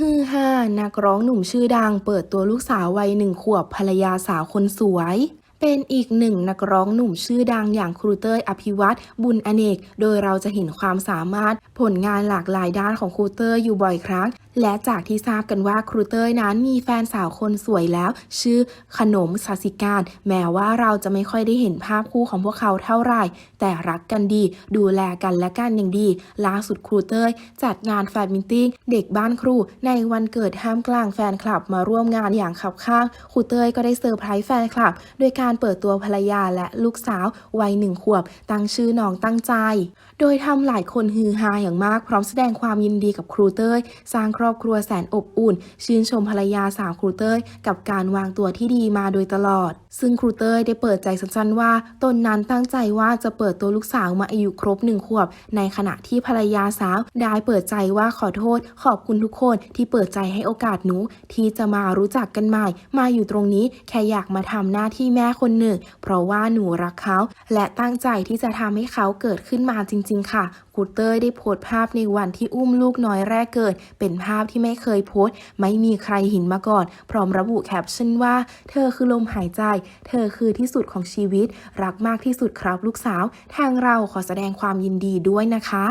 ฮือฮานักร้องหนุ่มชื่อดังเปิดตัวลูกสาววัยหนึ่งขวบภรรยาสาวคนสวย เป็นอีกหนึ่งนักร้องหนุ่มชื่อดังอย่างครูเต้ยอภิวัตรบุญอเนก โดยเราจะเห็นความสามารถผลงานหลากหลายด้านของครูเต้ยอยู่บ่อยครั้ง และจากที่ทราบกันว่าครูเต้ยนั้นมีแฟนสาวคนสวยแล้ว ชื่อขนมสาสิการ แม้ว่าเราจะไม่ค่อยได้เห็นภาพคู่ของพวกเขาเท่าไหร่ แต่รักกันดี ดูแลกันและกันอย่างดี ล่าสุดครูเต้ยจัดงานแฟนมิทติ้งเด็กบ้านครู ในวันเกิดห้ามกลางแฟนคลับมาร่วมงานอย่างขับข้าง ครูเต้ยก็ได้เซอร์ไพรส์แฟนคลับโดยการเปิดตัวภรรยาและลูกสาววัยหนึ่งขวบ ตั้งชื่อน้องตั้งใจ โดยทำหลายคนฮือฮาอย่างมากพร้อมแสดงความยินดีกับครูเต้ยสร้างครอบครัวแสนอบอุ่น ชื่นชมภรรยาสาวครูเต้ยกับการวางตัวที่ดีมาโดยตลอด ซึ่งครูเต้ยได้เปิดใจสั้นๆว่าตนนั้นตั้งใจว่าจะเปิดตัวลูกสาวมาอายุครบหนึ่งขวบ ในขณะที่ภรรยาสาวได้เปิดใจว่าขอโทษ ขอบคุณทุกคนที่เปิดใจให้โอกาสหนู ที่จะมารู้จักกันใหม่ มาอยู่ตรงนี้แค่อยากมาทำหน้าที่แม่คนหนึ่ง เพราะว่าหนูรักเขา และตั้งใจที่จะทำให้เขาเกิดขึ้นมาจริง ๆ ค่ะครูเต้ยได้โพสต์ภาพในวันที่อุ้มลูกน้อยแรกเกิด เป็นภาพที่ไม่เคยโพสต์ ไม่มีใครเห็นมาก่อน พร้อมระบุแคปชั่นว่า เธอคือลมหายใจเธอคือที่สุดของชีวิต รักมากที่สุดครับลูกสาว ทางเราขอแสดงความยินดีด้วยนะคะ